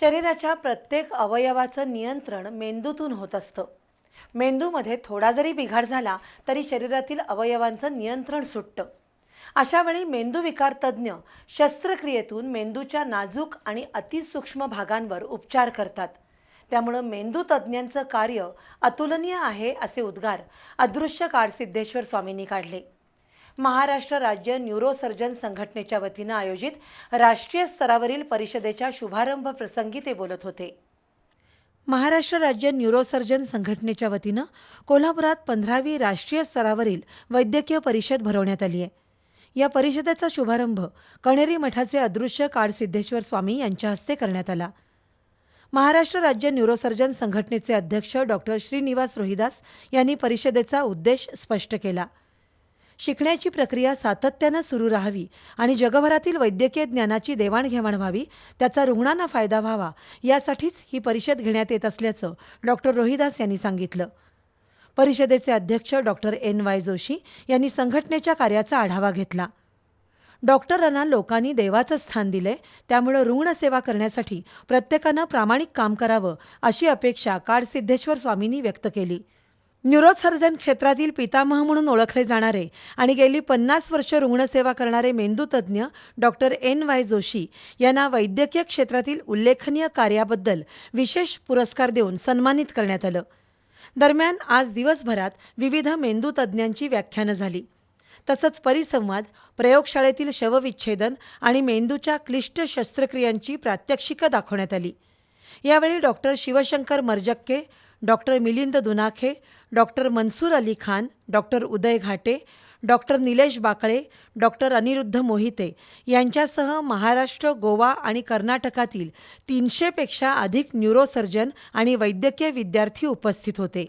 शरीराच्या प्रत्येक अवयवाचं नियंत्रण मेंदूतून होत असतं. मेंदूमध्ये थोडा जरी बिघाड झाला तरी शरीरातील अवयवांचं नियंत्रण सुटतं. अशावेळी मेंदूविकार तज्ज्ञ शस्त्रक्रियेतून मेंदूच्या नाजूक आणि अतिसूक्ष्म भागांवर उपचार करतात. त्यामुळं मेंदू तज्ज्ञांचं कार्य अतुलनीय आहे असे उद्गार अदृश्य काळसिद्धेश्वर स्वामींनी काढले. महाराष्ट्र राज्य न्यूरोसर्जन संघटनेच्या वतीनं आयोजित राष्ट्रीय स्तरावरील परिषदेच्या शुभारंभ प्रसंगी ते बोलत होते. महाराष्ट्र राज्य न्यूरोसर्जन संघटनेच्या वतीनं कोल्हापुरात पंधरावी राष्ट्रीय स्तरावरील वैद्यकीय परिषद भरवण्यात आली आहे. या परिषदेचा शुभारंभ कणेरी मठाचे अदृश्य काळसिद्धेश्वर स्वामी यांच्या हस्ते करण्यात आला. महाराष्ट्र राज्य न्यूरोसर्जन संघटनेचे अध्यक्ष डॉक्टर श्रीनिवास रोहिदास यांनी परिषदेचा उद्देश स्पष्ट केला. शिकण्याची प्रक्रिया सातत्यानं सुरू राहावी आणि जगभरातील वैद्यकीय ज्ञानाची देवाणघेवाण व्हावी त्याचा रुग्णांना फायदा व्हावा यासाठीच ही परिषद घेण्यात येत असल्याचं डॉक्टर रोहिदास यांनी सांगितलं. परिषदेचे अध्यक्ष डॉक्टर एन. वाय. जोशी यांनी संघटनेच्या कार्याचा आढावा घेतला. डॉक्टरांना लोकांनी देवाचं स्थान दिले त्यामुळं रुग्णसेवा करण्यासाठी प्रत्येकानं प्रामाणिक काम करावं अशी अपेक्षा काळसिद्धेश्वर स्वामींनी व्यक्त केली. न्यूरोसर्जन क्षेत्रातील पितामह म्हणून ओळखले जाणारे आणि गेली पन्नास वर्ष रुग्णसेवा करणारे मेंदूतज्ञ डॉक्टर एन वाय जोशी यांना वैद्यकीय क्षेत्रातील उल्लेखनीय कार्याबद्दल विशेष पुरस्कार देऊन सन्मानित करण्यात आलं. दरम्यान आज दिवसभरात विविध मेंदूतज्ञांची व्याख्यानं झाली. तसंच परिसंवाद प्रयोगशाळेतील शवविच्छेदन आणि मेंदूच्या क्लिष्ट शस्त्रक्रियांची प्रात्यक्षिकं दाखवण्यात आली. यावेळी doctor Shivshankar Marjakke doctor Milind Dunakhe doctor Mansoor Ali Khan doctor Uday Ghate doctor Nilesh Bakale doctor Aniruddha Mohite यांच्यासह महाराष्ट्र गोवा आणि कर्नाटकातील तीनशेपेक्षा अधिक न्यूरोसर्जन आणि वैद्यकीय विद्यार्थी उपस्थित होते.